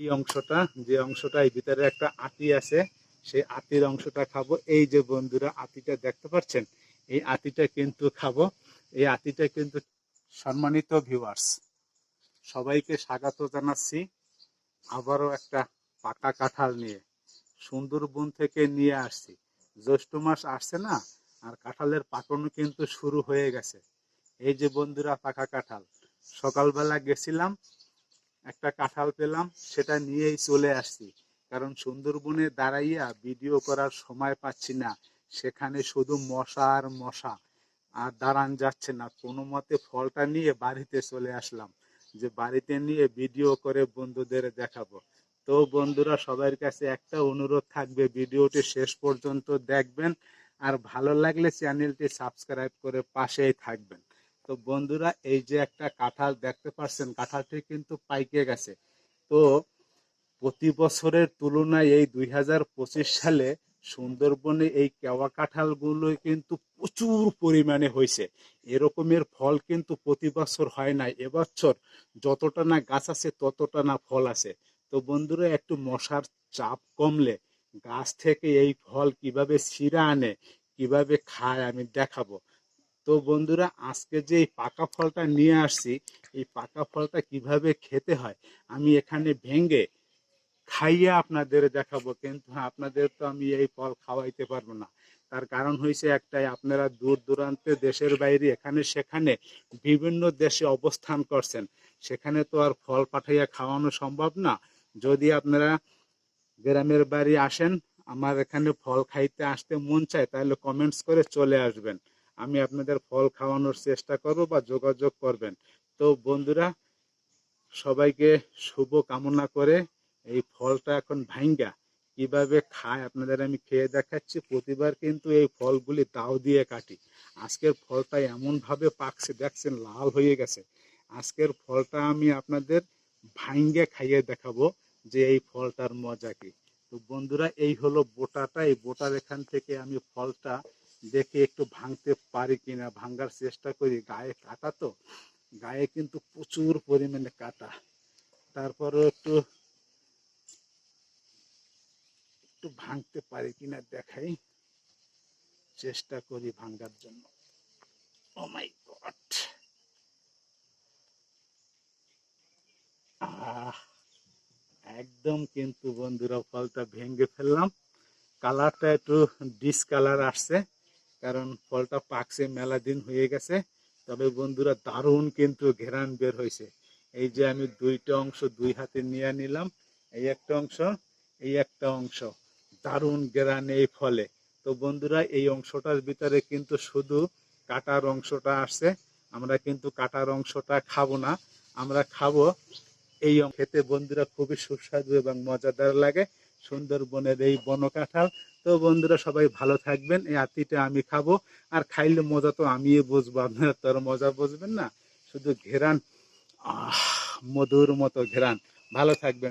এই অংশটা, যে অংশটা এই ভিতরে একটা আটি আছে, সেই আতির অংশটা খাব। এই যে বন্ধুরা আতিটা দেখতে পাচ্ছেন, এই আতিটা কিন্তু খাব। এই আতিটা কিন্তু সম্মানিত ভিউয়ার্স সবাইকে স্বাগত জানাচ্ছি আবারও একটা পাকা কাঁঠাল নিয়ে, সুন্দরবন থেকে নিয়ে আসছি। জ্যৈষ্ঠ মাস আসছে না, আর কাঁঠালের পাকনও কিন্তু শুরু হয়ে গেছে। এই যে বন্ধুরা পাকা কাঁঠাল, সকালবেলা গেছিলাম একটা কাঁঠাল পেলাম, সেটা নিয়েই চলে আসছি। কারণ সুন্দরবনে দাঁড়াইয়া ভিডিও করার সময় পাচ্ছি না। সেখানে শুধু মশা আর মশা। আর দাঁড়ান যাচ্ছে না। কোনো মতে ফলটা নিয়ে বাড়িতে চলে আসলাম। যে বাড়িতে নিয়ে ভিডিও করে বন্ধুদের দেখাবো। তো বন্ধুরা, সবার কাছে একটা অনুরোধ থাকবে, ভিডিওটি শেষ পর্যন্ত দেখবেন। আর ভালো লাগলে চ্যানেলটি সাবস্ক্রাইব করে পাশেই থাকবেন। তো বন্ধুরা, এই যে একটা কাঁঠাল দেখতে পাচ্ছেন, কাঁঠালটি কিন্তু পাইকে গেছে। তো প্রতি বছরের তুলনায় এই দুই হাজার পঁচিশ সালে সুন্দরবনে এই কেওয়া কাঁঠালগুলো কিন্তু প্রচুর পরিমাণে হয়েছে। এরকমের ফল কিন্তু প্রতি বছর হয় না, এবছর যতটা না গাছ আছে, ততটা না ফল আছে। তো বন্ধুরা, একটু মশার চাপ কমলে গাছ থেকে এই ফল কীভাবে ছিঁড়া আনে, কীভাবে খায় আমি দেখাবো। তো বন্ধুরা, আজকে যে এই পাকা ফলটা নিয়ে আসছি, এই পাকা ফলটা কীভাবে খেতে হয়, আমি এখানে ভেঙ্গে খাইয়ে আপনাদের দেখাবো। কিন্তু আপনাদের তো আমি এই ফল খাওয়াইতে পারব না। তার কারণ হয়েছে একটাই, আপনারা দূর দূরান্তে দেশের বাইরে এখানে সেখানে বিভিন্ন দেশে অবস্থান করছেন। সেখানে তো আর ফল পাঠাইয়া খাওয়ানো সম্ভব না। যদি আপনারা গ্রামের বাড়ি আসেন, আমার এখানে ফল খাইতে আসতে মন চায়, তাহলে কমেন্টস করে চলে আসবেন। আমি আপনাদের ফল খাওয়ানোর চেষ্টা করব বা যোগাযোগ করবেন। তো বন্ধুরা, সবাইকে শুভ কামনা করে এই ফলটা এখন ভাঙ্গা কীভাবে খায় আপনাদের আমি খেয়ে দেখাচ্ছি। প্রতিবার কিন্তু এই ফলগুলি দাও দিয়ে কাটি। আজকের ফলটা এমন ভাবে পাকছে, দেখছেন লাল হয়ে গেছে। আজকের ফলটা আমি আপনাদের ভাঙ্গে খাইয়ে দেখাবো যে এই ফলটার মজা কি। তো বন্ধুরা, এই হলো বোটাটা। এই বোটার এখান থেকে আমি ফলটা দেখে একটু ভাঙতে পারি কিনা ভাঙ্গার চেষ্টা করি। গায়ে কাটা তো, গায়ে কিন্তু প্রচুর পরিমাণে কাটা। তারপরে একটু একটু ভাঙতে পারি কিনা দেখাই চেষ্টা করি ভাঙ্গার জন্য। ও মাই গড একদম কিন্তু বন্ধুরা, ফলটা ভেঙে ফেললাম। কালারটা একটু ডিসকালার আসছে। কারণ ফলটা পাকছে, মেলা দিন হয়ে গেছে। তবে বন্ধুরা, দারুণ কিন্তু ঘেরান বের হয়েছে। এই যে আমি দুইটা অংশ দুই হাতে নিয়ে নিলাম, এই একটা অংশ, এই একটা অংশ। দারুণ ঘেরান এই ফলে। তো বন্ধুরা, এই অংশটার ভিতরে কিন্তু শুধু কাটার অংশটা আসছে, আমরা কিন্তু কাটার অংশটা খাব না। আমরা খাব এই খেতে বন্ধুরা খুবই সুস্বাদু এবং মজাদার লাগে। সুন্দরবনের এই বন কাঁঠাল তো বন্ধুরা, সবাই ভালো থাকবেন, এই আতিটা আমি খাব। আর খাইলে মজা তো আমিই বুঝব, আপনারা তো মজা বুঝবেন না। শুধু ঘেরান, আহ, মধুর মতো ঘেরান। ভালো থাকবেন।